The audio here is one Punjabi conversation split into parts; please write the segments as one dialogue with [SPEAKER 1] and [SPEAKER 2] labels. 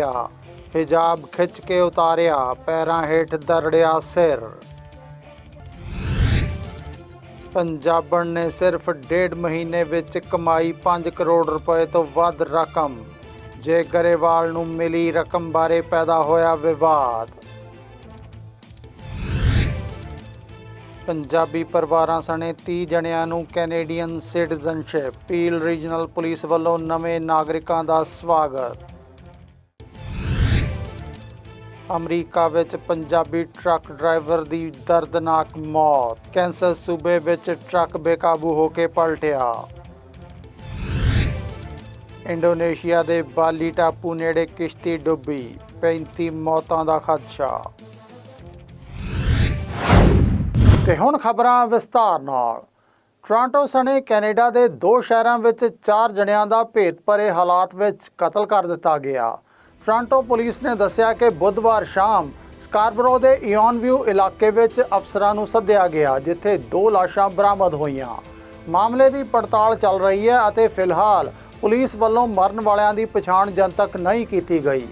[SPEAKER 1] ਆ ਹਿਜਾਬ ਖਿੱਚ ਕੇ ਉਤਾਰਿਆ, ਪੈਰਾਂ ਹੇਠ ਦਰੜਿਆ ਸਿਰ। ਪੰਜਾਬਣ ਨੇ ਸਿਰਫ ਡੇਢ ਮਹੀਨੇ ਵਿੱਚ ਕਮਾਈ 5 ਕਰੋੜ ਰੁਪਏ ਤੋਂ ਵੱਧ ਰਕਮ, ਜੇ ਗਰੇਵਾਲ ਨੂੰ ਮਿਲੀ ਰਕਮ ਬਾਰੇ ਪੈਦਾ ਹੋਇਆ ਵਿਵਾਦ। ਪੰਜਾਬੀ ਪਰਿਵਾਰਾਂ ਸਣੇ 30 ਜਣਿਆਂ ਨੂੰ Canadian citizenship, Peel Regional Police ਵੱਲੋਂ ਨਵੇਂ ਨਾਗਰਿਕਾਂ ਦਾ ਸਵਾਗਤ। ਅਮਰੀਕਾ ਵਿੱਚ ਪੰਜਾਬੀ ਟਰੱਕ ਡਰਾਈਵਰ ਦੀ ਦਰਦਨਾਕ ਮੌਤ। ਕੈਂਸਰ ਸੂਬੇ ਵਿੱਚ ਟਰੱਕ ਬੇਕਾਬੂ ਹੋ ਕੇ ਪਲਟਿਆ। ਇੰਡੋਨੇਸ਼ੀਆ ਦੇ ਬਾਲੀ ਟਾਪੂ ਨੇੜੇ ਕਿਸ਼ਤੀ ਡੁੱਬੀ। 35 ਮੌਤਾਂ ਦਾ ਖਦਸ਼ਾ। ਤੇ ਹੁਣ ਖਬਰਾਂ ਵਿਸਤਾਰ ਨਾਲ। ਟੋਰਾਂਟੋ ਸਣੇ ਕੈਨੇਡਾ ਦੇ ਦੋ ਸ਼ਹਿਰਾਂ ਵਿੱਚ ਚਾਰ ਜਣਿਆਂ ਦਾ ਭੇਤ ਭਰੇ ਹਾਲਾਤ ਵਿੱਚ ਕਤਲ ਕਰ ਦਿੱਤਾ ਗਿਆ। ਟੋਰਾਂਟੋ ਪੁਲਿਸ ਨੇ ਦੱਸਿਆ ਕਿ ਬੁੱਧਵਾਰ ਸ਼ਾਮ ਸਕਾਰਬਰੋ ਦੇ ਇਓਨ ਵਿਊ ਇਲਾਕੇ ਵਿੱਚ ਅਫਸਰਾਂ ਨੂੰ ਸੱਦਿਆ ਗਿਆ, ਜਿੱਥੇ ਦੋ ਲਾਸ਼ਾਂ ਬਰਾਮਦ ਹੋਈਆਂ। ਮਾਮਲੇ ਦੀ ਪੜਤਾਲ ਚੱਲ ਰਹੀ ਹੈ ਅਤੇ ਫਿਲਹਾਲ ਪੁਲਿਸ ਵੱਲੋਂ ਮਰਨ ਵਾਲਿਆਂ ਦੀ ਪਛਾਣ ਜਨਤਕ ਨਹੀਂ ਕੀਤੀ ਗਈ।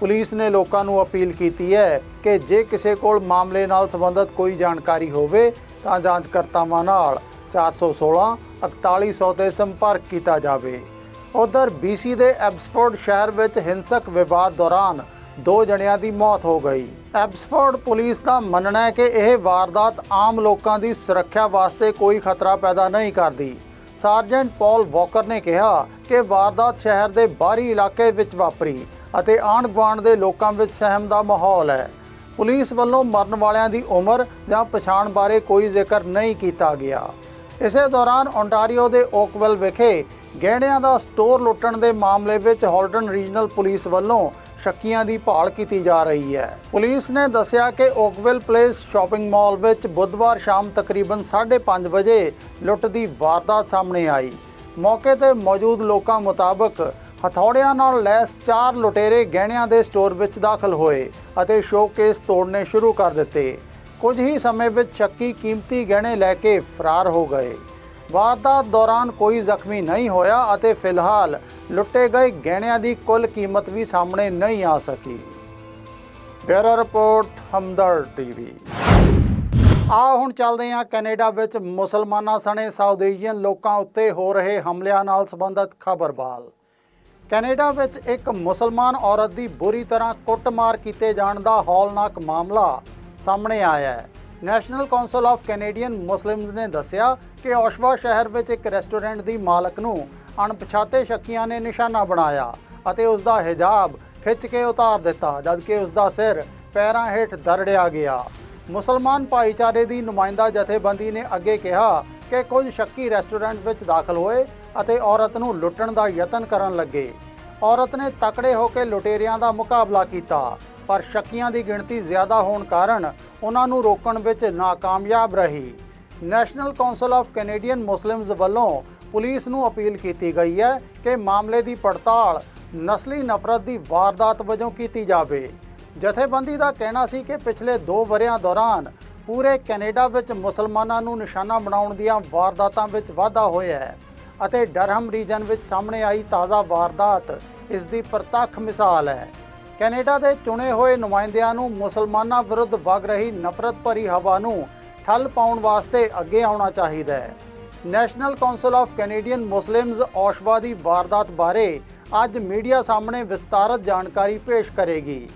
[SPEAKER 1] ਪੁਲਿਸ ਨੇ ਲੋਕਾਂ ਨੂੰ ਅਪੀਲ ਕੀਤੀ ਹੈ ਕਿ ਜੇ ਕਿਸੇ ਕੋਲ ਮਾਮਲੇ ਨਾਲ ਸੰਬੰਧਿਤ ਕੋਈ ਜਾਣਕਾਰੀ ਹੋਵੇ, ਤਾਂ ਜਾਂਚਕਰਤਾਵਾਂ ਨਾਲ 416 4100 ਤੇ ਸੰਪਰਕ ਕੀਤਾ ਜਾਵੇ। ਉਧਰ BC ਦੇ ਐਬਸਫੋਰਡ ਸ਼ਹਿਰ ਵਿੱਚ ਹਿੰਸਕ ਵਿਵਾਦ ਦੌਰਾਨ ਦੋ ਜਣਿਆਂ ਦੀ ਮੌਤ ਹੋ ਗਈ। ਐਬਸਫੋਰਡ ਪੁਲਿਸ ਦਾ ਮੰਨਣਾ ਹੈ ਕਿ ਇਹ ਵਾਰਦਾਤ ਆਮ ਲੋਕਾਂ ਦੀ ਸੁਰੱਖਿਆ ਵਾਸਤੇ ਕੋਈ ਖਤਰਾ ਪੈਦਾ ਨਹੀਂ ਕਰਦੀ। ਸਾਰਜੈਂਟ ਪਾਲ ਵਾਕਰ ਨੇ ਕਿਹਾ ਕਿ ਵਾਰਦਾਤ ਸ਼ਹਿਰ ਦੇ ਬਾਹਰੀ ਇਲਾਕੇ ਵਿੱਚ ਵਾਪਰੀ ਅਤੇ ਆਂਢ ਗੁਆਂਢ ਦੇ ਲੋਕਾਂ ਵਿੱਚ ਸਹਿਮ ਦਾ ਮਾਹੌਲ ਹੈ। ਪੁਲਿਸ ਵੱਲੋਂ ਮਰਨ ਵਾਲਿਆਂ ਦੀ ਉਮਰ ਜਾਂ ਪਛਾਣ ਬਾਰੇ ਕੋਈ ਜ਼ਿਕਰ ਨਹੀਂ ਕੀਤਾ ਗਿਆ। ਇਸੇ ਦੌਰਾਨ ਓਨਟਾਰੀਓ ਦੇ ਓਕਵਲ ਵਿਖੇ ਗਹਿਣਿਆਂ ਦਾ ਸਟੋਰ ਲੁੱਟਣ ਦੇ ਮਾਮਲੇ ਵਿੱਚ ਹਾਲਟਨ ਰੀਜਨਲ ਪੁਲਿਸ ਵੱਲੋਂ ਸ਼ੱਕੀਆਂ ਦੀ ਭਾਲ ਕੀਤੀ ਜਾ ਰਹੀ ਹੈ। ਪੁਲਿਸ ਨੇ ਦੱਸਿਆ ਕਿ ਓਕਵੈਲ ਪਲੇਸ ਸ਼ਾਪਿੰਗ ਮਾਲ ਵਿੱਚ ਬੁੱਧਵਾਰ ਸ਼ਾਮ ਤਕਰੀਬਨ 5:30 ਵਜੇ ਲੁੱਟ ਦੀ ਵਾਰਦਾਤ ਸਾਹਮਣੇ ਆਈ। ਮੌਕੇ ਤੇ ਮੌਜੂਦ ਲੋਕਾਂ ਮੁਤਾਬਕ ਹਥੌੜਿਆਂ ਨਾਲ ਲੈਸ ਚਾਰ ਲੁਟੇਰੇ ਗਹਿਣਿਆਂ ਦੇ ਸਟੋਰ ਵਿੱਚ ਦਾਖਲ ਹੋਏ ਅਤੇ ਸ਼ੋਕੇਸ ਤੋੜਨੇ ਸ਼ੁਰੂ ਕਰ ਦਿੱਤੇ। ਕੁਝ ਹੀ ਸਮੇਂ ਵਿੱਚ ਸ਼ੱਕੀ ਕੀਮਤੀ ਗਹਿਣੇ ਲੈ ਕੇ ਫਰਾਰ ਹੋ ਗਏ। ਵਾਰਦਾਤ ਦੌਰਾਨ ਕੋਈ ਜ਼ਖਮੀ ਨਹੀਂ ਹੋਇਆ ਅਤੇ ਫਿਲਹਾਲ ਲੁੱਟੇ ਗਏ ਗਹਿਣਿਆਂ ਦੀ ਕੁੱਲ ਕੀਮਤ ਵੀ ਸਾਹਮਣੇ ਨਹੀਂ ਆ ਸਕੀ। Bureau report Hamdard TV. ਆ ਹੁਣ ਚੱਲਦੇ ਹਾਂ ਕੈਨੇਡਾ ਵਿੱਚ ਮੁਸਲਮਾਨਾਂ ਸਣੇ ਸਾਊਥ ਏਸ਼ੀਅਨ ਲੋਕਾਂ ਉੱਤੇ ਹੋ ਰਹੇ ਹਮਲਿਆਂ ਨਾਲ ਸੰਬੰਧਿਤ ਖਬਰਬਾਲ ਕੈਨੇਡਾ ਵਿੱਚ ਇੱਕ ਮੁਸਲਮਾਨ ਔਰਤ ਦੀ ਬੁਰੀ ਤਰ੍ਹਾਂ ਕੁੱਟਮਾਰ ਕੀਤੇ ਜਾਣ ਦਾ ਹੌਲਨਾਕ ਮਾਮਲਾ ਸਾਹਮਣੇ ਆਇਆ ਹੈ। National Council of Canadian Muslims ਨੇ ਦੱਸਿਆ ਕਿ ਔਸ਼ਵਾ ਸ਼ਹਿਰ ਵਿੱਚ ਇੱਕ ਰੈਸਟੋਰੈਂਟ ਦੀ ਮਾਲਕ ਨੂੰ ਅਣਪਛਾਤੇ ਸ਼ੱਕੀਆਂ ਨੇ ਨਿਸ਼ਾਨਾ ਬਣਾਇਆ ਅਤੇ ਉਸ ਦਾ ਹਿਜਾਬ ਖਿੱਚ ਕੇ ਉਤਾਰ ਦਿੱਤਾ, ਜਦਕਿ ਉਸ ਦਾ ਸਿਰ ਪੈਰਾਂ ਹੇਠ ਦਰੜਿਆ ਗਿਆ। ਮੁਸਲਮਾਨ ਭਾਈਚਾਰੇ ਦੀ ਨੁਮਾਇੰਦਾ ਜਥੇਬੰਦੀ ਨੇ ਅੱਗੇ ਕਿਹਾ ਕਿ ਕੁਝ ਸ਼ੱਕੀ ਰੈਸਟੋਰੈਂਟ ਵਿੱਚ ਦਾਖਲ ਹੋਏ ਅਤੇ ਔਰਤ ਨੂੰ ਲੁੱਟਣ ਦਾ ਯਤਨ ਕਰਨ ਲੱਗੇ। ਔਰਤ ਨੇ ਤਕੜੇ ਹੋ ਕੇ ਲੁਟੇਰਿਆਂ ਦਾ ਮੁਕਾਬਲਾ ਕੀਤਾ। ਪਰ ਸ਼ੱਕੀਆਂ ਦੀ ਗਿਣਤੀ ਜ਼ਿਆਦਾ ਹੋਣ ਕਾਰਨ ਉਹਨਾਂ ਨੂੰ ਰੋਕਣ ਵਿੱਚ ਨਾਕਾਮਯਾਬ ਰਹੀ। National Council of Canadian Muslims ਵੱਲੋਂ ਪੁਲਿਸ ਨੂੰ ਅਪੀਲ ਕੀਤੀ ਗਈ ਹੈ ਕਿ ਮਾਮਲੇ ਦੀ ਪੜਤਾਲ ਨਸਲੀ ਨਫ਼ਰਤ ਦੀ ਵਾਰਦਾਤ ਵਜੋਂ ਕੀਤੀ ਜਾਵੇ। ਜਥੇਬੰਦੀ ਦਾ ਕਹਿਣਾ ਸੀ ਕਿ ਪਿਛਲੇ 2 ਵਰਿਆਂ ਦੌਰਾਨ ਪੂਰੇ ਕੈਨੇਡਾ ਵਿੱਚ ਮੁਸਲਮਾਨਾਂ ਨੂੰ ਨਿਸ਼ਾਨਾ ਬਣਾਉਣ ਦੀਆਂ ਵਾਰਦਾਤਾਂ ਵਿੱਚ ਵਾਧਾ ਹੋਇਆ ਹੈ ਅਤੇ ਡਰਹਮ ਰੀਜਨ ਵਿੱਚ ਸਾਹਮਣੇ ਆਈ ਤਾਜ਼ਾ ਵਾਰਦਾਤ ਇਸ ਦੀ ਪ੍ਰਤੱਖ ਮਿਸਾਲ ਹੈ। ਕੈਨੇਡਾ ਦੇ ਚੁਣੇ ਹੋਏ ਨੁਮਾਇੰਦਿਆਂ ਨੂੰ ਮੁਸਲਮਾਨਾਂ ਵਿਰੁੱਧ ਵਗ ਰਹੀ ਨਫ਼ਰਤ ਭਰੀ ਹਵਾ ਨੂੰ ਠੱਲ ਪਾਉਣ ਵਾਸਤੇ ਅੱਗੇ ਆਉਣਾ ਚਾਹੀਦਾ ਹੈ। National Council of Canadian Muslims Oshawa ਦੀ ਵਾਰਦਾਤ ਬਾਰੇ ਅੱਜ ਮੀਡੀਆ ਸਾਹਮਣੇ ਵਿਸਤਾਰਤ ਜਾਣਕਾਰੀ ਪੇਸ਼ ਕਰੇਗੀ।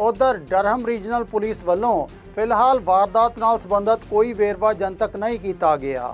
[SPEAKER 1] ਉਧਰ ਡਰਹਮ ਰੀਜਨਲ ਪੁਲਿਸ ਵੱਲੋਂ ਫਿਲਹਾਲ ਵਾਰਦਾਤ ਨਾਲ ਸੰਬੰਧਿਤ ਕੋਈ ਵੇਰਵਾ ਜਨਤਕ ਨਹੀਂ ਕੀਤਾ ਗਿਆ।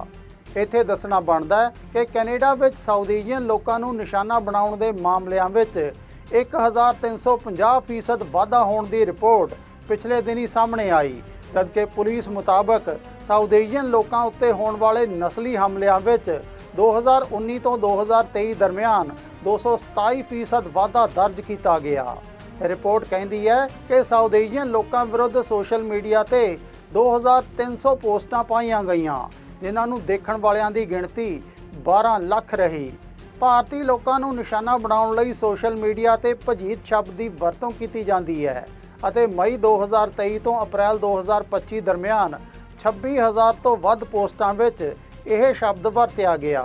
[SPEAKER 1] ਇੱਥੇ ਦੱਸਣਾ ਬਣਦਾ ਹੈ ਕਿ ਕੈਨੇਡਾ ਵਿੱਚ ਸਾਊਥ ਲੋਕਾਂ ਨੂੰ ਨਿਸ਼ਾਨਾ ਬਣਾਉਣ ਦੇ ਮਾਮਲਿਆਂ ਵਿੱਚ 1350% ਵਾਧਾ ਹੋਣ ਦੀ ਰਿਪੋਰਟ ਪਿਛਲੇ ਦਿਨੀ ਸਾਹਮਣੇ ਆਈ, ਜਦਕਿ ਪੁਲਿਸ ਮੁਤਾਬਕ ਸਾਊਥ ਲੋਕਾਂ ਉੱਤੇ ਹੋਣ ਵਾਲੇ ਨਸਲੀ ਹਮਲਿਆਂ ਵਿੱਚ 2019 ਤੋਂ 2023 ਦਰਮਿਆਨ 227% ਵਾਧਾ ਦਰਜ ਕੀਤਾ ਗਿਆ। ਰਿਪੋਰਟ ਕਹਿੰਦੀ ਹੈ ਕਿ ਸਾਊਥ ਲੋਕਾਂ ਵਿਰੁੱਧ ਸੋਸ਼ਲ ਮੀਡੀਆ ਤੇ 2300 ਪੋਸਟਾਂ ਪਾਈਆਂ ਗਈਆਂ, ਜਿਨ੍ਹਾਂ ਨੂੰ ਦੇਖਣ ਵਾਲਿਆਂ ਦੀ ਗਿਣਤੀ 12 ਲੱਖ ਰਹੀ। ਭਾਰਤੀ ਲੋਕਾਂ ਨੂੰ ਨਿਸ਼ਾਨਾ ਬਣਾਉਣ ਲਈ ਸੋਸ਼ਲ ਮੀਡੀਆ ਤੇ ਭਜੀਤ ਸ਼ਬਦ ਦੀ ਵਰਤੋਂ ਕੀਤੀ ਜਾਂਦੀ ਹੈ ਅਤੇ ਮਈ 2023 ਤੋਂ ਅਪ੍ਰੈਲ 2025 ਦਰਮਿਆਨ 26000 ਤੋਂ ਵੱਧ ਪੋਸਟਾਂ ਵਿੱਚ ਇਹ ਸ਼ਬਦ ਵਰਤਿਆ ਗਿਆ।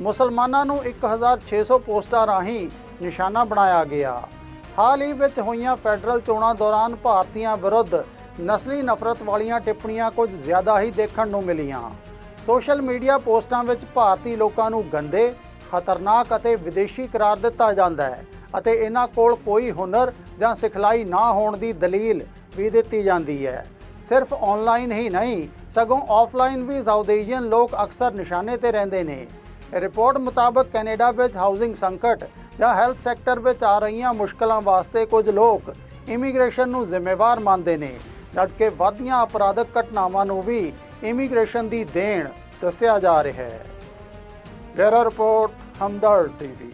[SPEAKER 1] ਮੁਸਲਮਾਨਾਂ ਨੂੰ 1600 ਪੋਸਟਾਂ ਰਾਹੀਂ ਨਿਸ਼ਾਨਾ ਬਣਾਇਆ ਗਿਆ। ਹਾਲ ਹੀ ਵਿੱਚ ਹੋਈਆਂ ਫੈਡਰਲ ਚੋਣਾਂ ਦੌਰਾਨ ਭਾਰਤੀਆਂ ਵਿਰੁੱਧ ਨਸਲੀ ਨਫ਼ਰਤ ਵਾਲੀਆਂ ਟਿੱਪਣੀਆਂ ਕੁਝ ਜ਼ਿਆਦਾ ਹੀ ਦੇਖਣ ਨੂੰ ਮਿਲੀਆਂ। ਸੋਸ਼ਲ ਮੀਡੀਆ ਪੋਸਟਾਂ ਵਿੱਚ ਭਾਰਤੀ ਲੋਕਾਂ ਨੂੰ ਗੰਦੇ ਖਤਰਨਾਕ ਅਤੇ ਵਿਦੇਸ਼ੀ ਕਰਾਰ ਦਿੱਤਾ ਜਾਂਦਾ ਹੈ ਅਤੇ ਇਹਨਾਂ ਕੋਲ ਕੋਈ ਹੁਨਰ ਜਾਂ ਸਿਖਲਾਈ ਨਾ ਹੋਣ ਦੀ ਦਲੀਲ ਵੀ ਦਿੱਤੀ ਜਾਂਦੀ ਹੈ। ਸਿਰਫ ਆਨਲਾਈਨ ਹੀ ਨਹੀਂ, ਸਗੋਂ ਆਫਲਾਈਨ ਵੀ ਸਾਊਥ ਲੋਕ ਅਕਸਰ ਨਿਸ਼ਾਨੇ ਤੇ ਰਹਿੰਦੇ ਨੇ। ਰਿਪੋਰਟ ਮੁਤਾਬਕ ਕੈਨੇਡਾ ਵਿੱਚ ਹਾਊਸਿੰਗ ਸੰਕਟ ਜਾਂ ਹੈਲਥ ਸੈਕਟਰ ਵਿੱਚ ਆ ਰਹੀਆਂ ਮੁਸ਼ਕਲਾਂ ਵਾਸਤੇ ਕੁਝ ਲੋਕ ਇਮੀਗ੍ਰੇਸ਼ਨ ਨੂੰ ਜ਼ਿੰਮੇਵਾਰ ਮੰਨਦੇ ਨੇ, ਜਦਕਿ ਵਧੀਆਂ ਅਪਰਾਧਕ ਘਟਨਾਵਾਂ ਨੂੰ ਵੀ ਇਮੀਗ੍ਰੇਸ਼ਨ ਦੀ ਦੇਣ ਦੱਸਿਆ ਜਾ ਰਿਹਾ ਹੈ। Bureau report, Hamdard TV.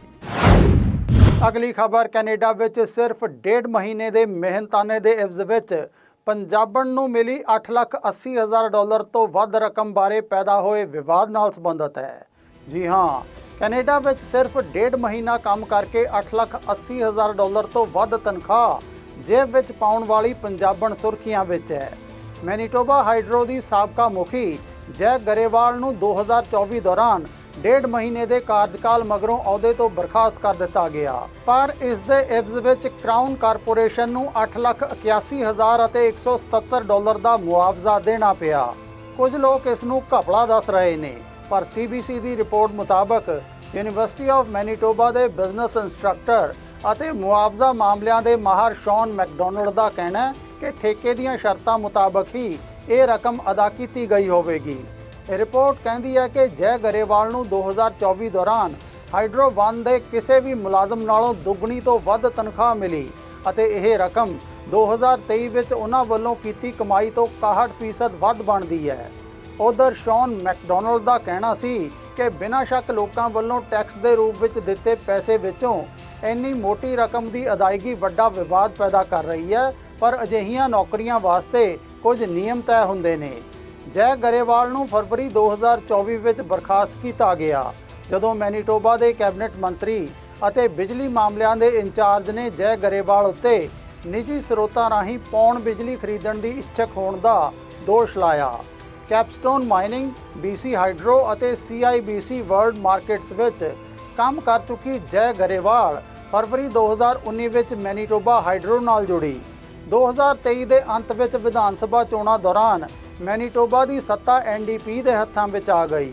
[SPEAKER 1] ਅਗਲੀ ਖਬਰ, ਕੈਨੇਡਾ ਵਿੱਚ ਸਿਰਫ ਡੇਢ ਮਹੀਨੇ ਦੇ ਮਿਹਨਤਾਨੇ ਦੇ ਇਵਜ਼ ਵਿੱਚ ਪੰਜਾਬਣ ਨੂੰ ਮਿਲੀ 8 ਲੱਖ 80 ਹਜ਼ਾਰ ਡਾਲਰ ਤੋਂ ਵੱਧ ਰਕਮ ਬਾਰੇ ਪੈਦਾ ਹੋਏ ਵਿਵਾਦ ਨਾਲ ਸੰਬੰਧਿਤ ਹੈ। ਜੀ ਹਾਂ, ਕੈਨੇਡਾ ਵਿੱਚ ਸਿਰਫ ਡੇਢ ਮਹੀਨਾ ਕੰਮ ਕਰਕੇ 8 ਲੱਖ 80 ਹਜ਼ਾਰ ਡਾਲਰ ਤੋਂ ਵੱਧ ਤਨਖਾਹ ਜੇਬ ਵਿੱਚ ਪਾਉਣ ਵਾਲੀ ਪੰਜਾਬਣ ਸੁਰਖੀਆਂ ਵਿੱਚ ਹੈ। ਮੈਨੀਟੋਬਾ ਹਾਈਡਰੋ ਦੀ ਸਾਬਕਾ ਮੁਖੀ ਜੈ ਗਰੇਵਾਲ ਨੂੰ 2024 ਦੌਰਾਨ ਡੇਢ ਮਹੀਨੇ ਦੇ ਕਾਰਜਕਾਲ ਮਗਰੋਂ ਅਹੁਦੇ ਤੋਂ ਬਰਖਾਸਤ ਕਰ ਦਿੱਤਾ ਗਿਆ। ਪਰ ਇਸ ਦੇ ਇਵਜ਼ ਵਿੱਚ ਕ੍ਰਾਊਨ ਕਾਰਪੋਰੇਸ਼ਨ ਨੂੰ 8,81,000 ਅਤੇ 177 ਡਾਲਰ ਦਾ ਮੁਆਵਜ਼ਾ ਦੇਣਾ ਪਿਆ। ਕੁਝ ਲੋਕ ਇਸ ਨੂੰ ਘਪਲਾ ਦੱਸ ਰਹੇ ਨੇ। ਪਰ CBC ਦੀ ਰਿਪੋਰਟ ਮੁਤਾਬਕ ਯੂਨੀਵਰਸਿਟੀ ਆਫ ਮੈਨੀਟੋਬਾ ਦੇ ਬਿਜ਼ਨਸ ਇੰਸਟ੍ਰਕਟਰ ਅਤੇ ਮੁਆਵਜ਼ਾ ਮਾਮਲਿਆਂ ਦੇ ਮਾਹਰ ਸ਼ੌਨ ਮੈਕਡੋਨਲਡ ਦਾ ਕਹਿਣਾ ਹੈ ਕਿ ਠੇਕੇ ਦੀਆਂ ਸ਼ਰਤਾਂ ਮੁਤਾਬਕ ਹੀ ਇਹ ਰਕਮ ਅਦਾ ਕੀਤੀ ਗਈ ਹੋਵੇਗੀ। ਇਹ ਰਿਪੋਰਟ ਕਹਿੰਦੀ ਹੈ ਕਿ ਜੈ ਗਰੇਵਾਲ ਨੂੰ 2024 ਦੌਰਾਨ ਹਾਈਡਰੋ ਵਨ ਦੇ ਕਿਸੇ ਵੀ ਮੁਲਾਜ਼ਮ ਨਾਲੋਂ ਦੁੱਗਣੀ ਤੋਂ ਵੱਧ ਤਨਖਾਹ ਮਿਲੀ ਅਤੇ ਇਹ ਰਕਮ 2023 ਵਿੱਚ ਉਹਨਾਂ ਵੱਲੋਂ ਕੀਤੀ ਕਮਾਈ ਤੋਂ 61% ਵੱਧ ਬਣਦੀ ਹੈ। ਉਧਰ ਸ਼ੌਨ ਮੈਕਡੋਨਲਡ ਦਾ ਕਹਿਣਾ ਸੀ ਕਿ ਬਿਨਾਂ ਸ਼ੱਕ ਲੋਕਾਂ ਵੱਲੋਂ ਟੈਕਸ ਦੇ ਰੂਪ ਵਿੱਚ ਦਿੱਤੇ ਪੈਸੇ ਵਿੱਚੋਂ ਇੰਨੀ ਮੋਟੀ ਰਕਮ ਦੀ ਅਦਾਇਗੀ ਵੱਡਾ ਵਿਵਾਦ ਪੈਦਾ ਕਰ ਰਹੀ ਹੈ, ਪਰ ਅਜਿਹੀਆਂ ਨੌਕਰੀਆਂ ਵਾਸਤੇ ਕੁਝ ਨਿਯਮ ਤੈਅ ਹੁੰਦੇ ਨੇ। ਜੈ ਗਰੇਵਾਲ ਨੂੰ ਫਰਵਰੀ 2024 ਵਿੱਚ ਬਰਖਾਸਤ ਕੀਤਾ ਗਿਆ, ਜਦੋਂ ਮੈਨੀਟੋਬਾ ਦੇ ਕੈਬਨਿਟ ਮੰਤਰੀ ਅਤੇ ਬਿਜਲੀ ਮਾਮਲਿਆਂ ਦੇ ਇੰਚਾਰਜ ਨੇ ਜੈ ਗਰੇਵਾਲ ਉੱਤੇ ਨਿੱਜੀ ਸਰੋਤਾਂ ਰਾਹੀਂ ਪੌਣ ਬਿਜਲੀ ਖਰੀਦਣ ਦੀ ਇੱਛਕ ਹੋਣ ਦਾ ਦੋਸ਼ ਲਾਇਆ। ਕੈਪਸਟੋਨ ਮਾਈਨਿੰਗ BC ਹਾਈਡਰੋ ਅਤੇ CIBC ਵਰਲਡ ਮਾਰਕੀਟਸ ਵਿੱਚ ਕੰਮ ਕਰ ਚੁੱਕੀ ਜੈ ਗਰੇਵਾਲ ਫਰਵਰੀ 2019 ਵਿੱਚ ਮੈਨੀਟੋਬਾ ਹਾਈਡਰੋ ਨਾਲ ਜੁੜੀ। 2023 ਦੇ ਅੰਤ ਵਿੱਚ ਵਿਧਾਨ ਸਭਾ ਚੋਣਾਂ ਦੌਰਾਨ ਮੈਨੀਟੋਬਾ ਦੀ ਸੱਤਾ ਐਨਡੀਪੀ ਦੇ ਹੱਥਾਂ ਵਿੱਚ ਆ ਗਈ।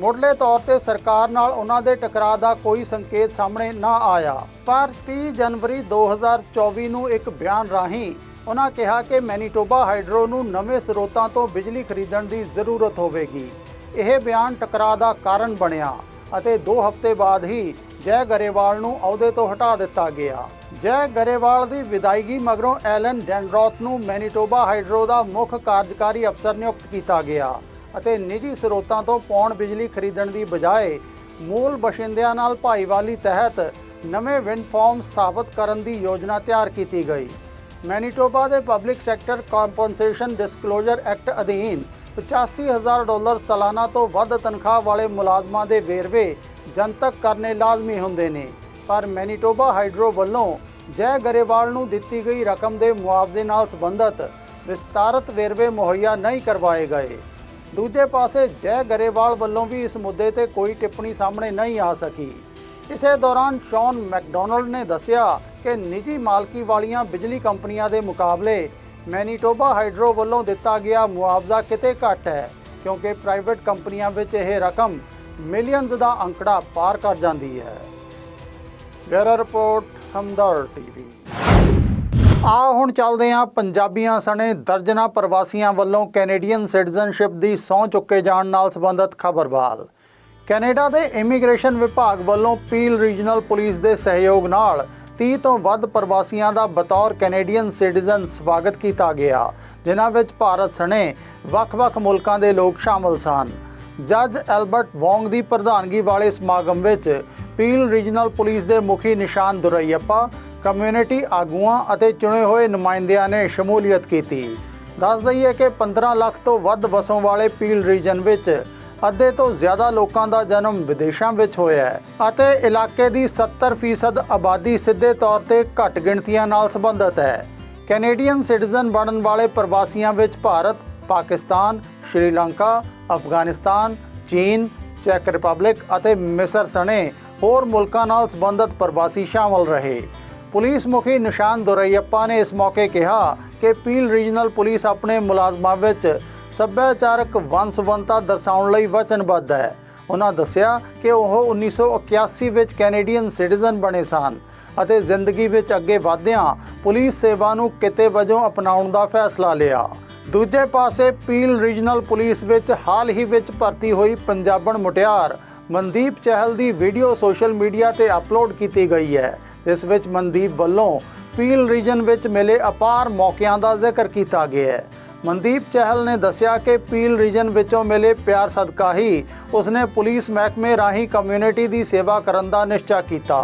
[SPEAKER 1] ਮੁੱਢਲੇ ਤੌਰ ਤੇ ਸਰਕਾਰ ਨਾਲ ਉਹਨਾਂ ਦੇ ਟਕਰਾਅ ਦਾ ਕੋਈ ਸੰਕੇਤ ਸਾਹਮਣੇ ਨਾ ਆਇਆ। ਪਰ 30 ਜਨਵਰੀ 2024 ਨੂੰ ਇੱਕ ਬਿਆਨ ਰਾਹੀਂ ਉਹਨਾਂ ਕਿਹਾ ਕਿ ਮੈਨੀਟੋਬਾ ਹਾਈਡਰੋ ਨੂੰ ਨਵੇਂ ਸਰੋਤਾਂ ਤੋਂ ਬਿਜਲੀ ਖਰੀਦਣ ਦੀ ਜ਼ਰੂਰਤ ਹੋਵੇਗੀ। ਇਹ ਬਿਆਨ ਟਕਰਾਅ ਦਾ ਕਾਰਨ ਬਣਿਆ ਅਤੇ 2 ਹਫ਼ਤੇ ਬਾਅਦ ਹੀ ਜੈ ਗਰੇਵਾਲ ਨੂੰ ਅਹੁਦੇ ਤੋਂ ਹਟਾ ਦਿੱਤਾ ਗਿਆ। ਜੈ ਗਰੇਵਾਲ ਦੀ ਵਿਦਾਇਗੀ ਮਗਰੋਂ ਐਲਨ ਡੈਂਡਰੋਥ ਨੂੰ ਮੈਨੀਟੋਬਾ ਹਾਈਡਰੋ ਦਾ ਮੁੱਖ ਕਾਰਜਕਾਰੀ ਅਫਸਰ ਨਿਯੁਕਤ ਕੀਤਾ ਗਿਆ ਅਤੇ ਨਿੱਜੀ ਸਰੋਤਾਂ ਤੋਂ ਪੌਣ ਬਿਜਲੀ ਖਰੀਦਣ ਦੀ ਬਜਾਏ ਮੂਲ ਬਸ਼ਿੰਦਿਆਂ ਨਾਲ ਭਾਈਵਾਲੀ ਤਹਿਤ ਨਵੇਂ ਵਿੰਡ ਫਾਰਮ ਸਥਾਪਿਤ ਕਰਨ ਦੀ ਯੋਜਨਾ ਤਿਆਰ ਕੀਤੀ ਗਈ। ਮੈਨੀਟੋਬਾ ਦੇ public sector compensation disclosure act ਅਧੀਨ 85000 ਡਾਲਰ ਸਾਲਾਨਾ ਤੋਂ ਵੱਧ ਤਨਖਾਹ ਵਾਲੇ ਮੁਲਾਜ਼ਮਾਂ ਦੇ ਵੇਰਵੇ ਜਨਤਕ ਕਰਨੇ ਲਾਜ਼ਮੀ ਹੁੰਦੇ ਨੇ। ਪਰ ਮੈਨੀਟੋਬਾ ਹਾਈਡਰੋ ਵੱਲੋਂ ਜੈ ਗਰੇਵਾਲ ਨੂੰ ਦਿੱਤੀ ਗਈ ਰਕਮ ਦੇ ਮੁਆਵਜ਼ੇ ਨਾਲ ਸੰਬੰਧਿਤ ਵਿਸਤਾਰਤ ਵੇਰਵੇ ਮੁਹੱਈਆ ਨਹੀਂ ਕਰਵਾਏ ਗਏ। ਦੂਜੇ ਪਾਸੇ ਜੈ ਗਰੇਵਾਲ ਵੱਲੋਂ ਵੀ ਇਸ ਮੁੱਦੇ ਤੇ ਕੋਈ ਟਿੱਪਣੀ ਸਾਹਮਣੇ ਨਹੀਂ ਆ ਸਕੀ। ਇਸੇ ਦੌਰਾਨ ਸ਼ੌਨ ਮੈਕਡੋਨਲਡ ਨੇ ਦੱਸਿਆ ਕਿ ਨਿੱਜੀ ਮਾਲਕੀ ਵਾਲੀਆਂ ਬਿਜਲੀ ਕੰਪਨੀਆਂ ਦੇ ਮੁਕਾਬਲੇ ਮੈਨੀਟੋਬਾ ਹਾਈਡਰੋ ਵੱਲੋਂ ਦਿੱਤਾ ਗਿਆ ਮੁਆਵਜ਼ਾ ਕਿਤੇ ਘੱਟ ਹੈ, ਕਿਉਂਕਿ ਪ੍ਰਾਈਵੇਟ ਕੰਪਨੀਆਂ ਵਿੱਚ ਇਹ ਰਕਮ ਮਿਲੀਅਨਸ ਦਾ ਅੰਕੜਾ ਪਾਰ ਕਰ ਜਾਂਦੀ ਹੈ। Bureau report Hamdard TV. ਆ ਹੁਣ ਚੱਲਦੇ ਹਾਂ ਪੰਜਾਬੀਆਂ ਸਣੇ ਦਰਜਨਾ ਪ੍ਰਵਾਸੀਆਂ ਵੱਲੋਂ ਕੈਨੇਡੀਅਨ ਸਿਟੀਜ਼ਨਸ਼ਿਪ ਦੀ ਸਹੁੰ ਚੁੱਕੇ ਜਾਣ ਨਾਲ ਸੰਬੰਧਿਤ ਖਬਰਵਾਲ। ਕੈਨੇਡਾ ਦੇ ਇਮੀਗ੍ਰੇਸ਼ਨ ਵਿਭਾਗ ਵੱਲੋਂ ਪੀਲ ਰੀਜਨਲ ਪੁਲਿਸ ਦੇ ਸਹਿਯੋਗ ਨਾਲ 30 ਤੋਂ ਵੱਧ ਪ੍ਰਵਾਸੀਆਂ ਦਾ ਬਤੌਰ ਕੈਨੇਡੀਅਨ ਸਿਟੀਜ਼ਨ ਸਵਾਗਤ ਕੀਤਾ ਗਿਆ, ਜਿਨ੍ਹਾਂ ਵਿੱਚ ਭਾਰਤ ਸਣੇ ਵੱਖ-ਵੱਖ ਮੁਲਕਾਂ ਦੇ ਲੋਕ ਸ਼ਾਮਲ ਸਨ। ਜੱਜ ਐਲਬਰਟ ਵੋਂਗ ਦੀ ਪ੍ਰਧਾਨਗੀ ਵਾਲੇ ਸਮਾਗਮ ਵਿੱਚ ਪੀਲ ਰੀਜਨਲ ਪੁਲਿਸ ਦੇ ਮੁਖੀ ਨਿਸ਼ਾਨ ਦੁਰਈਅੱਪਾ, ਕਮਿਊਨਿਟੀ ਆਗੂਆਂ ਅਤੇ ਚੁਣੇ ਹੋਏ ਨੁਮਾਇੰਦਿਆਂ ਨੇ ਸ਼ਮੂਲੀਅਤ ਕੀਤੀ। ਦੱਸ ਦਈਏ ਕਿ 15 ਲੱਖ ਤੋਂ ਵੱਧ ਵਸੋਂ ਵਾਲੇ ਪੀਲ ਰੀਜਨ ਵਿੱਚ ਅੱਧੇ ਤੋਂ ਜ਼ਿਆਦਾ ਲੋਕਾਂ ਦਾ ਜਨਮ ਵਿਦੇਸ਼ਾਂ ਵਿੱਚ ਹੋਇਆ ਹੈ ਅਤੇ ਇਲਾਕੇ ਦੀ 70% ਆਬਾਦੀ ਸਿੱਧੇ ਤੌਰ ਤੇ ਘੱਟ ਗਿਣਤੀਆਂ ਨਾਲ ਸੰਬੰਧਿਤ ਹੈ। ਕੈਨੇਡੀਅਨ ਸਿਟੀਜ਼ਨ ਬਣਨ ਵਾਲੇ ਪ੍ਰਵਾਸੀਆਂ ਵਿੱਚ ਭਾਰਤ, ਪਾਕਿਸਤਾਨ ਸ਼੍ਰੀਲੰਕਾ, ਅਫਗਾਨਿਸਤਾਨ, ਚੀਨ, ਚੈਕ ਰਿਪਬਲਿਕ ਅਤੇ ਮਿਸਰ ਸਣੇ ਹੋਰ ਮੁਲਕਾਂ ਨਾਲ ਸੰਬੰਧਿਤ ਪ੍ਰਵਾਸੀ ਸ਼ਾਮਲ ਰਹੇ। ਪੁਲਿਸ ਮੁਖੀ ਨਿਸ਼ਾਨ ਦੁਰਈਅੱਪਾ ਨੇ ਇਸ ਮੌਕੇ ਕਿਹਾ ਕਿ ਪੀਲ ਰੀਜਨਲ ਪੁਲਿਸ ਆਪਣੇ ਮੁਲਾਜ਼ਮਾਂ ਵਿੱਚ ਸੱਭਿਆਚਾਰਕ ਵੰਸਵੰਤਾ ਦਰਸਾਉਣ ਲਈ ਵਚਨਬੱਧ ਹੈ। ਉਹਨਾਂ ਦੱਸਿਆ ਕਿ ਉਹ 1981 ਵਿੱਚ ਕੈਨੇਡੀਅਨ ਸਿਟੀਜ਼ਨ ਬਣੇ ਸਨ ਅਤੇ ਜ਼ਿੰਦਗੀ ਵਿੱਚ ਅੱਗੇ ਵਧਦਿਆਂ ਪੁਲਿਸ ਸੇਵਾ ਨੂੰ ਕਿਤੇ ਵਜੋਂ ਅਪਣਾਉਣ ਦਾ ਫੈਸਲਾ ਲਿਆ। ਦੂਜੇ ਪਾਸੇ ਪੀਲ ਰੀਜਨਲ ਪੁਲਿਸ ਵਿੱਚ ਹਾਲ ਹੀ ਵਿੱਚ ਭਰਤੀ ਹੋਈ ਪੰਜਾਬਣ ਮੁਟਿਆਰ ਮਨਦੀਪ ਚਹਿਲ ਦੀ ਵੀਡੀਓ ਸੋਸ਼ਲ ਮੀਡੀਆ ਤੇ ਅਪਲੋਡ ਕੀਤੀ ਗਈ ਹੈ। ਇਸ ਵਿੱਚ ਮਨਦੀਪ ਵੱਲੋਂ ਪੀਲ ਰੀਜਨ ਵਿੱਚ ਮਿਲੇ ਅਪਾਰ ਮੌਕਿਆਂ ਦਾ ਜ਼ਿਕਰ ਕੀਤਾ ਗਿਆ ਹੈ। ਮਨਦੀਪ ਚਹਿਲ ਨੇ ਦੱਸਿਆ ਕਿ ਪੀਲ ਰੀਜਨ ਵਿੱਚੋਂ ਮਿਲੇ ਪਿਆਰ ਸਦਕਾ ਹੀ ਉਸਨੇ ਪੁਲਿਸ ਮਹਿਕਮੇ ਰਾਹੀਂ ਕਮਿਊਨਿਟੀ ਦੀ ਸੇਵਾ ਕਰਨ ਦਾ ਨਿਸ਼ਚਾ ਕੀਤਾ।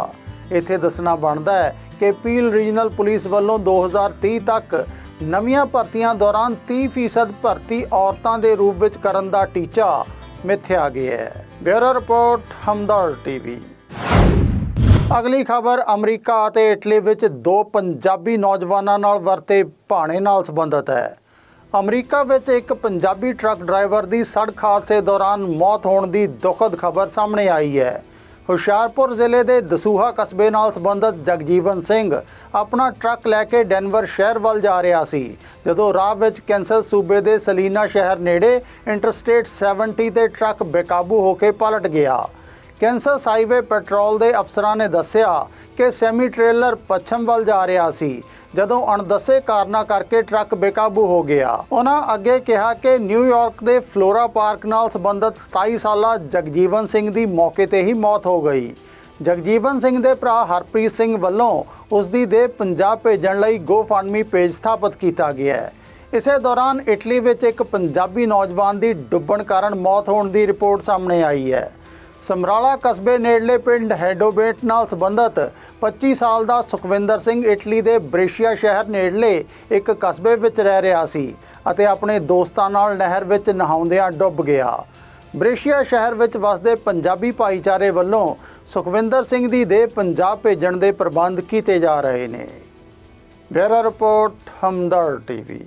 [SPEAKER 1] ਇੱਥੇ ਦੱਸਣਾ ਬਣਦਾ ਹੈ ਕਿ ਪੀਲ ਰੀਜਨਲ ਪੁਲਿਸ ਵੱਲੋਂ 2030 ਤੱਕ ਨਵੀਆਂ ਭਰਤੀਆਂ ਦੌਰਾਨ 30% ਭਰਤੀ ਔਰਤਾਂ ਦੇ ਰੂਪ ਵਿੱਚ ਕਰਨ ਦਾ ਟੀਚਾ ਮਿੱਥਿਆ ਗਿਆ ਹੈ। Bureau report Hamdard TV. ਅਗਲੀ ਖਬਰ, ਅਮਰੀਕਾ ਅਤੇ ਇਟਲੀ ਵਿੱਚ ਦੋ ਪੰਜਾਬੀ ਨੌਜਵਾਨਾਂ ਨਾਲ ਵਰਤੇ ਭਾਣੇ ਨਾਲ ਸੰਬੰਧਿਤ ਹੈ। ਅਮਰੀਕਾ ਵਿੱਚ ਇੱਕ ਪੰਜਾਬੀ ਟਰੱਕ ਡਰਾਈਵਰ ਦੀ ਸੜਕ ਹਾਦਸੇ ਦੌਰਾਨ ਮੌਤ ਹੋਣ ਦੀ ਦੁਖਦ ਖਬਰ ਸਾਹਮਣੇ ਆਈ ਹੈ। ਹੁਸ਼ਿਆਰਪੁਰ ਜ਼ਿਲ੍ਹੇ ਦੇ ਦਸੂਹਾ ਕਸਬੇ ਨਾਲ ਸੰਬੰਧਿਤ ਜਗਜੀਵਨ ਸਿੰਘ ਆਪਣਾ ਟਰੱਕ ਲੈ ਕੇ ਡੈਨਵਰ ਸ਼ਹਿਰ ਵੱਲ ਜਾ ਰਿਹਾ ਸੀ, ਜਦੋਂ ਰਾਹ ਵਿੱਚ ਕੈਂਸਸ ਸੂਬੇ ਦੇ ਸਲੀਨਾ ਸ਼ਹਿਰ ਨੇੜੇ ਇੰਟਰਸਟੇਟ 70 ਤੇ ਟਰੱਕ ਬੇਕਾਬੂ ਹੋ ਕੇ ਪਲਟ ਗਿਆ। ਕੈਂਸਸ ਹਾਈਵੇ ਪੈਟਰੋਲ ਦੇ ਅਫਸਰਾਂ ਨੇ ਦੱਸਿਆ ਕਿ ਸੈਮੀ ਟ੍ਰੇਲਰ ਪੱਛਮ ਵੱਲ ਜਾ ਰਿਹਾ ਸੀ, ਜਦੋਂ ਅਣਦੱਸੇ ਕਾਰਨਾਂ ਕਰਕੇ ਟਰੱਕ ਬੇਕਾਬੂ ਹੋ ਗਿਆ। ਉਹਨਾਂ ਅੱਗੇ ਕਿਹਾ ਕਿ ਨਿਊਯਾਰਕ ਦੇ ਫਲੋਰਾ ਪਾਰਕ ਨਾਲ ਸੰਬੰਧਿਤ 27 ਸਾਲਾ ਜਗਜੀਵਨ ਸਿੰਘ ਦੀ ਮੌਕੇ ਤੇ ਹੀ ਮੌਤ ਹੋ ਗਈ। ਜਗਜੀਵਨ ਸਿੰਘ ਦੇ ਭਰਾ ਹਰਪ੍ਰੀਤ ਸਿੰਘ ਵੱਲੋਂ ਉਸ ਦੀ ਦੇਹ ਪੰਜਾਬ ਭੇਜਣ ਲਈ ਗੋਫੰਡਮੀ ਪੇਜ ਸਥਾਪਿਤ ਕੀਤਾ ਗਿਆ ਹੈ। ਇਸੇ ਦੌਰਾਨ ਇਟਲੀ ਵਿੱਚ ਇੱਕ ਪੰਜਾਬੀ ਨੌਜਵਾਨ ਦੀ ਡੁੱਬਣ ਕਾਰਨ ਮੌਤ ਹੋਣ ਦੀ ਰਿਪੋਰਟ ਸਾਹਮਣੇ ਆਈ ਹੈ। ਸਮਰਾਲਾ ਕਸਬੇ ਨੇੜਲੇ ਪਿੰਡ ਹੈਡੋਬੇਟ ਨਾਲ ਸੰਬੰਧਿਤ 25 ਸਾਲ ਦਾ ਸੁਖਵਿੰਦਰ ਸਿੰਘ ਇਟਲੀ ਦੇ ਬ੍ਰੇਸ਼ੀਆ ਸ਼ਹਿਰ ਨੇੜਲੇ ਇੱਕ ਕਸਬੇ ਵਿੱਚ ਰਹਿ ਰਿਹਾ ਸੀ ਅਤੇ ਆਪਣੇ ਦੋਸਤਾਂ ਨਾਲ ਨਹਿਰ ਵਿੱਚ ਨਹਾਉਂਦਿਆਂ ਡੁੱਬ ਗਿਆ। ਬ੍ਰੇਸ਼ੀਆ ਸ਼ਹਿਰ ਵਿੱਚ ਵਸਦੇ ਪੰਜਾਬੀ ਭਾਈਚਾਰੇ ਵੱਲੋਂ ਸੁਖਵਿੰਦਰ ਸਿੰਘ ਦੀ ਦੇਹ ਪੰਜਾਬ ਭੇਜਣ ਦੇ ਪ੍ਰਬੰਧ ਕੀਤੇ ਜਾ ਰਹੇ ਨੇ। Bureau report Hamdard TV.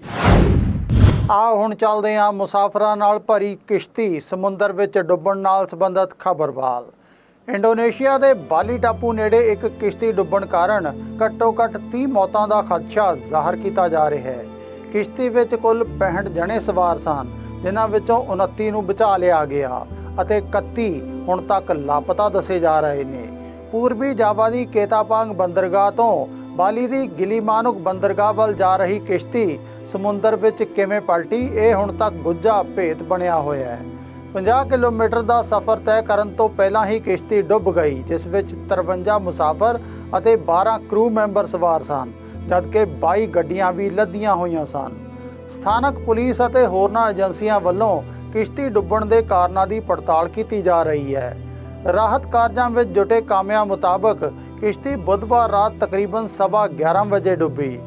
[SPEAKER 1] ਆ ਹੁਣ ਚੱਲਦੇ ਹਾਂ ਮੁਸਾਫਰਾਂ ਨਾਲ ਭਰੀ ਕਿਸ਼ਤੀ, ਸਮੁੰਦਰ ਵਿੱਚ ਡੁੱਬਣ ਨਾਲ ਸੰਬੰਧਿਤ ਖਬਰਵਾਲ ਇੰਡੋਨੇਸ਼ੀਆ ਦੇ ਬਾਲੀ ਟਾਪੂ ਨੇੜੇ ਇੱਕ ਕਿਸ਼ਤੀ ਡੁੱਬਣ ਕਾਰਨ ਘੱਟੋ-ਘੱਟ 30 ਮੌਤਾਂ ਦਾ ਖਦਸ਼ਾ ਜ਼ਾਹਰ ਕੀਤਾ ਜਾ ਰਿਹਾ ਹੈ। ਕਿਸ਼ਤੀ ਵਿੱਚ ਕੁੱਲ 65 ਜਣੇ ਸਵਾਰ ਸਨ, ਜਿਨ੍ਹਾਂ ਵਿੱਚੋਂ 29 ਨੂੰ ਬਚਾ ਲਿਆ ਗਿਆ ਅਤੇ 31 ਹੁਣ ਤੱਕ ਲਾਪਤਾ ਦੱਸੇ ਜਾ ਰਹੇ ਨੇ। ਪੂਰਬੀ ਜਾਵਾ ਦੀ ਕੇਤਾਪਾਂਗ ਬੰਦਰਗਾਹ ਤੋਂ ਬਾਲੀ ਦੀ ਗਿਲੀਮਾਨੁਕ ਬੰਦਰਗਾਹ ਵੱਲ ਜਾ ਰਹੀ ਕਿਸ਼ਤੀ ਸਮੁੰਦਰ ਵਿੱਚ ਕਿਵੇਂ ਪਲਟੀ, ਇਹ ਹੁਣ ਤੱਕ ਗੁੱਝਾ ਭੇਤ ਬਣਿਆ ਹੋਇਆ ਹੈ। 50 ਕਿਲੋਮੀਟਰ ਦਾ ਸਫ਼ਰ ਤੈਅ ਕਰਨ ਤੋਂ ਪਹਿਲਾਂ ਹੀ ਕਿਸ਼ਤੀ ਡੁੱਬ ਗਈ, ਜਿਸ ਵਿੱਚ 53 ਮੁਸਾਫਰ ਅਤੇ 12 ਕਰੂ ਮੈਂਬਰ ਸਵਾਰ ਸਨ, ਜਦਕਿ 22 ਗੱਡੀਆਂ ਵੀ ਲੱਦੀਆਂ ਹੋਈਆਂ ਸਨ। ਸਥਾਨਕ ਪੁਲਿਸ ਅਤੇ ਹੋਰਨਾਂ ਏਜੰਸੀਆਂ ਵੱਲੋਂ ਕਿਸ਼ਤੀ ਡੁੱਬਣ ਦੇ ਕਾਰਨਾਂ ਦੀ ਪੜਤਾਲ ਕੀਤੀ ਜਾ ਰਹੀ ਹੈ। ਰਾਹਤ ਕਾਰਜਾਂ ਵਿੱਚ ਜੁਟੇ ਕਾਮਿਆਂ ਮੁਤਾਬਕ ਕਿਸ਼ਤੀ ਬੁੱਧਵਾਰ ਰਾਤ ਤਕਰੀਬਨ ਸਵਾ 11 ਵਜੇ ਡੁੱਬੀ।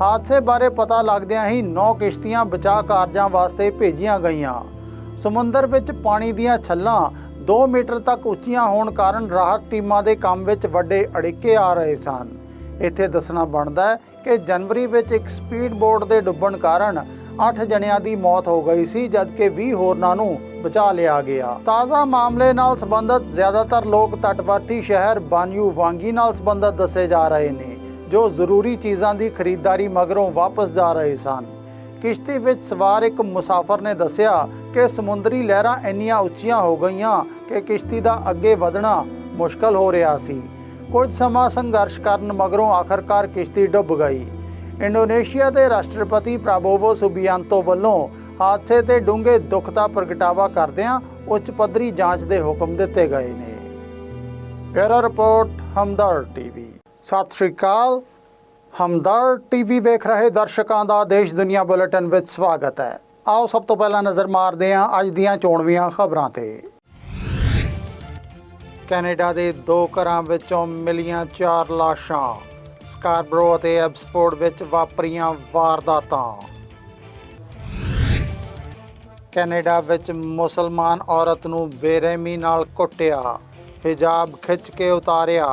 [SPEAKER 1] ਹਾਦਸੇ ਬਾਰੇ ਪਤਾ ਲੱਗਦਿਆਂ ਹੀ 9 ਕਿਸ਼ਤੀਆਂ ਬਚਾਅ ਕਾਰਜਾਂ ਵਾਸਤੇ ਭੇਜੀਆਂ ਗਈਆਂ। ਸਮੁੰਦਰ ਵਿੱਚ ਪਾਣੀ ਦੀਆਂ ਛੱਲਾਂ 2 ਮੀਟਰ ਤੱਕ ਉੱਚੀਆਂ ਹੋਣ ਕਾਰਨ ਰਾਹਤ ਟੀਮਾਂ ਦੇ ਕੰਮ ਵਿੱਚ ਵੱਡੇ ਅੜਿੱਕੇ ਆ ਰਹੇ ਸਨ। ਇੱਥੇ ਦੱਸਣਾ ਬਣਦਾ ਹੈ ਕਿ ਜਨਵਰੀ ਵਿੱਚ ਇੱਕ ਸਪੀਡ ਬੋਟ ਦੇ ਡੁੱਬਣ ਕਾਰਨ 8 ਜਣਿਆਂ ਦੀ ਮੌਤ ਹੋ ਗਈ ਸੀ, ਜਦਕਿ 20 ਹੋਰਨਾਂ ਨੂੰ ਬਚਾ ਲਿਆ ਗਿਆ। ਤਾਜ਼ਾ ਮਾਮਲੇ ਨਾਲ ਸੰਬੰਧਿਤ ਜ਼ਿਆਦਾਤਰ ਲੋਕ ਤਟਵਰਤੀ ਸ਼ਹਿਰ ਬਾਨਯੂ ਵਾਂਗੀ ਨਾਲ ਸੰਬੰਧਿਤ ਦੱਸੇ ਜਾ ਰਹੇ ਨੇ। ਜੋ ਜ਼ਰੂਰੀ ਚੀਜ਼ਾਂ ਦੀ ਖਰੀਦਦਾਰੀ ਮਗਰੋਂ ਵਾਪਸ ਜਾ ਰਹੇ ਸਨ। ਕਿਸ਼ਤੀ ਵਿੱਚ ਸਵਾਰ ਇੱਕ ਮੁਸਾਫਰ ਨੇ ਦੱਸਿਆ ਕਿ ਸਮੁੰਦਰੀ ਲਹਿਰਾਂ ਇੰਨੀਆਂ ਉੱਚੀਆਂ ਹੋ ਗਈਆਂ ਕਿ ਕਿਸ਼ਤੀ ਦਾ ਅੱਗੇ ਵਧਣਾ ਮੁਸ਼ਕਲ ਹੋ ਰਿਹਾ ਸੀ। ਕੁਝ ਸਮਾਂ ਸੰਘਰਸ਼ ਕਰਨ ਮਗਰੋਂ ਆਖਰਕਾਰ ਕਿਸ਼ਤੀ ਡੁੱਬ ਗਈ। ਇੰਡੋਨੇਸ਼ੀਆ ਦੇ ਰਾਸ਼ਟਰਪਤੀ ਪ੍ਰਾਬੋਵੋ ਸੁਬਿਆਂਤੋ ਵੱਲੋਂ ਹਾਦਸੇ ਤੇ ਡੂੰਘੇ ਦੁੱਖ ਦਾ ਪ੍ਰਗਟਾਵਾ ਕਰਦਿਆਂ ਉੱਚ ਪੱਧਰੀ ਜਾਂਚ ਦੇ ਹੁਕਮ ਦਿੱਤੇ ਗਏ ਨੇ। Bureau report Hamdard TV. ਸਤਿ ਸ਼੍ਰੀ ਅਕਾਲ। ਹਮਦਰ ਟੀਵੀ ਵੇਖ ਰਹੇ ਦਰਸ਼ਕਾਂ ਦਾ ਦੇਸ਼ ਦੁਨੀਆ ਬੁਲੇਟਿਨ ਵਿੱਚ ਸਵਾਗਤ ਹੈ। ਆਓ ਸਭ ਤੋਂ ਪਹਿਲਾਂ ਨਜ਼ਰ ਮਾਰਦੇ ਹਾਂ ਅੱਜ ਦੀਆਂ ਚੋਣਵੀਆਂ ਖਬਰਾਂ ਤੇ। ਕੈਨੇਡਾ ਦੇ ਦੋ ਘਰਾਂ ਵਿੱਚੋਂ ਮਿਲੀਆਂ ਚਾਰ ਲਾਸ਼ਾਂ। ਸਕਾਰਬਰੋ ਅਤੇ ਐਬਸਫੋਰਡ ਵਿੱਚ ਵਾਪਰੀਆਂ ਵਾਰਦਾਤਾਂ। ਕੈਨੇਡਾ ਵਿੱਚ ਮੁਸਲਮਾਨ ਔਰਤ ਨੂੰ ਬੇਰਹਿਮੀ ਨਾਲ ਕੁੱਟਿਆ। ਹਿਜਾਬ ਖਿੱਚ ਕੇ ਉਤਾਰਿਆ।